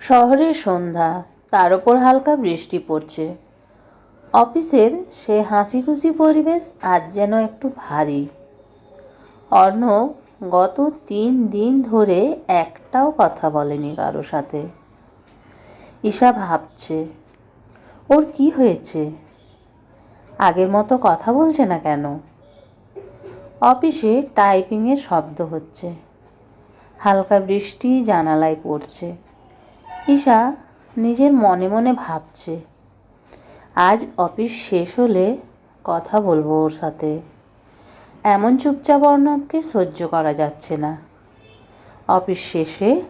শহরের সন্ধ্যা, তার ওপর হালকা বৃষ্টি পড়ছে। অফিসের সে হাসি খুশি পরিবেশ আজ যেন একটু ভারী। অর্ণব গত তিন দিন ধরে একটাও কথা বলেনি কারও সাথে। ঈশা ভাবছে, ওর কি হয়েছে? আগের মতো কথা বলছে না কেন? অফিসে টাইপিংয়ের শব্দ হচ্ছে। হালকা বৃষ্টি জানালায় পড়ছে। ঈশা নিজের মনে মনে ভাবছে। আজ অফিস শেষ হলে কথা বলব ওর সাথে। এমন চুপচাপ অর্ণবকে সহ্য করা যাচ্ছে না। অফিস শেষে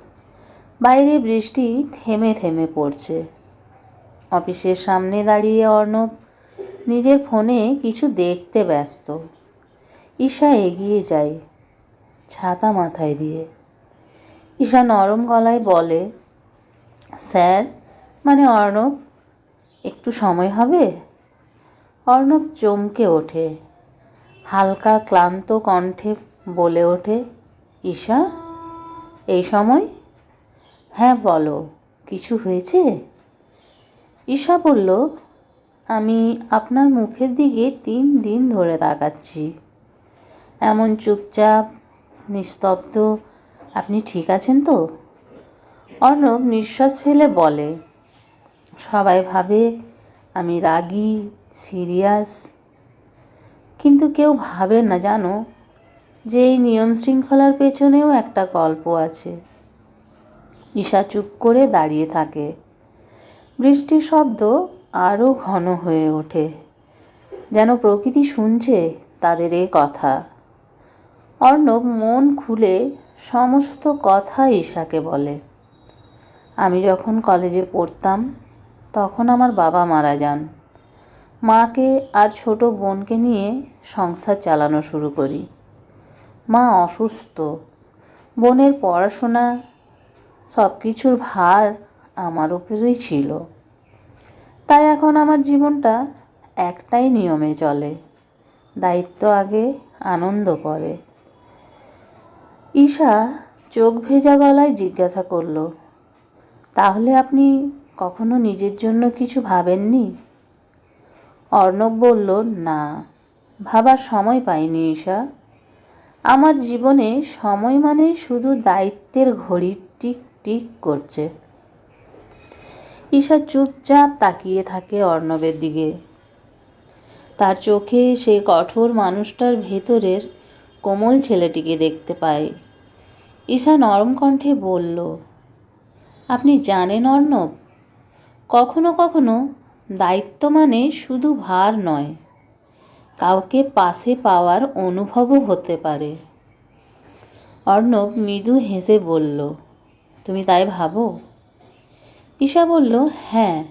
বাইরে বৃষ্টি থেমে থেমে পড়ছে। অফিসের সামনে দাঁড়িয়ে অর্ণব নিজের ফোনে কিছু দেখতে ব্যস্ত। ঈশা এগিয়ে যায় ছাতা মাথায় দিয়ে। ঈশা নরম গলায় বলে স্যার মানে অর্ণব? একটু সময় হবে? অর্ণব চমকে ওঠে। হালকা, ক্লান্ত কণ্ঠে বলে ওঠে, ঈশা, এই সময়? হ্যাঁ বলো, কিছু হয়েছে? ঈশা বলল, আমি আপনার মুখের দিকে তিন দিন ধরে তাকাচ্ছি। এমন চুপচাপ, নিস্তব্ধ, আপনি ঠিক আছেন তো? অর্ণব নিঃশ্বাস ফেলে বলে, সবাই ভাবে আমি রাগী, সিরিয়াস। কিন্তু কেউ ভাবে না জানো, যে এই নিয়ম শৃঙ্খলার পেছনেও একটা গল্প আছে। ঈশা চুপ করে দাঁড়িয়ে থাকে। বৃষ্টির শব্দ আরও ঘন হয়ে ওঠে। যেন প্রকৃতি শুনছে তাদের এ কথা। অর্ণব মন খুলে সমস্ত কথা ঈশাকে বলে। আমি যখন কলেজে পড়তাম, তখন আমার বাবা মারা যান। মাকে আর ছোট বোনকে নিয়ে সংসার চালানো শুরু করি। মা অসুস্থ। বোনের পড়াশোনা সব কিছুর ভার আমার উপরেই ছিল। তাই এখন আমার জীবনটা একটাই নিয়মে চলে। দায়িত্ব আগে, আনন্দ পরে। ঈশা চোখ ভেজা গলায় জিজ্ঞাসা করল তাহলে আপনি কখনো নিজের জন্য কিছু ভাবেননি? অর্ণব বলল, না, ভাবার সময় পাইনি ঈশা। আমার জীবনে সময় মানে শুধু দায়িত্বের ঘড়ি টিক টিক করছে। ঈশা চুপচাপ তাকিয়ে থাকে অর্ণবের দিকে। তার চোখে সেই কঠোর মানুষটার ভেতরের কোমল ছেলেটিকে দেখতে পায়। ঈশা নরম কণ্ঠে বলল আপনি জানেন অর্ণব, কখনো কখনো দায়িত্ব মানে শুধু ভার নয়, কাউকে পাশে পাওয়ার অনুভবও হতে পারে। অর্ণব মৃদু হেসে বলল, তুমি তাই ভাবো? ঈশা বলল হ্যাঁ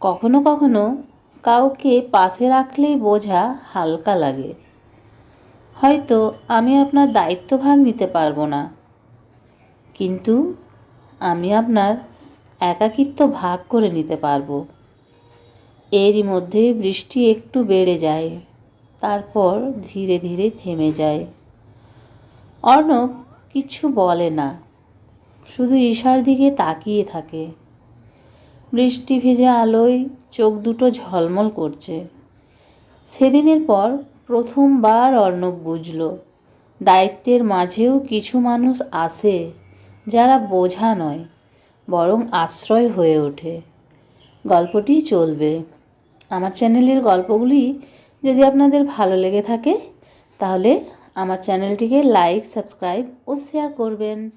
কখনো কখনো কাউকে পাশে রাখলেই বোঝা হালকা লাগে। হয়তো আমি আপনার দায়িত্বভাগ নিতে পারব না। কিন্তু আমি আপনার একাকিত্ব ভাগ করে নিতে পারব। এরই মধ্যে বৃষ্টি একটু বেড়ে যায়, তারপর ধীরে ধীরে থেমে যায়। অর্ণব কিছু বলে না, শুধু ঈশার দিকে তাকিয়ে থাকে। বৃষ্টি ভেজে আলোয় চোখ দুটো ঝলমল করছে। সেদিনের পর প্রথমবার অর্ণব বুঝল, দায়িত্বের মাঝেও কিছু মানুষ আসে যারা বোঝা নয়, বরং আশ্রয় হয়ে ওঠে। গল্পটি চলবে। আমার চ্যানেলের গল্পগুলি যদি আপনাদের ভালো লেগে থাকে, তাহলে আমার চ্যানেলটিকে লাইক, সাবস্ক্রাইব ও শেয়ার করবেন।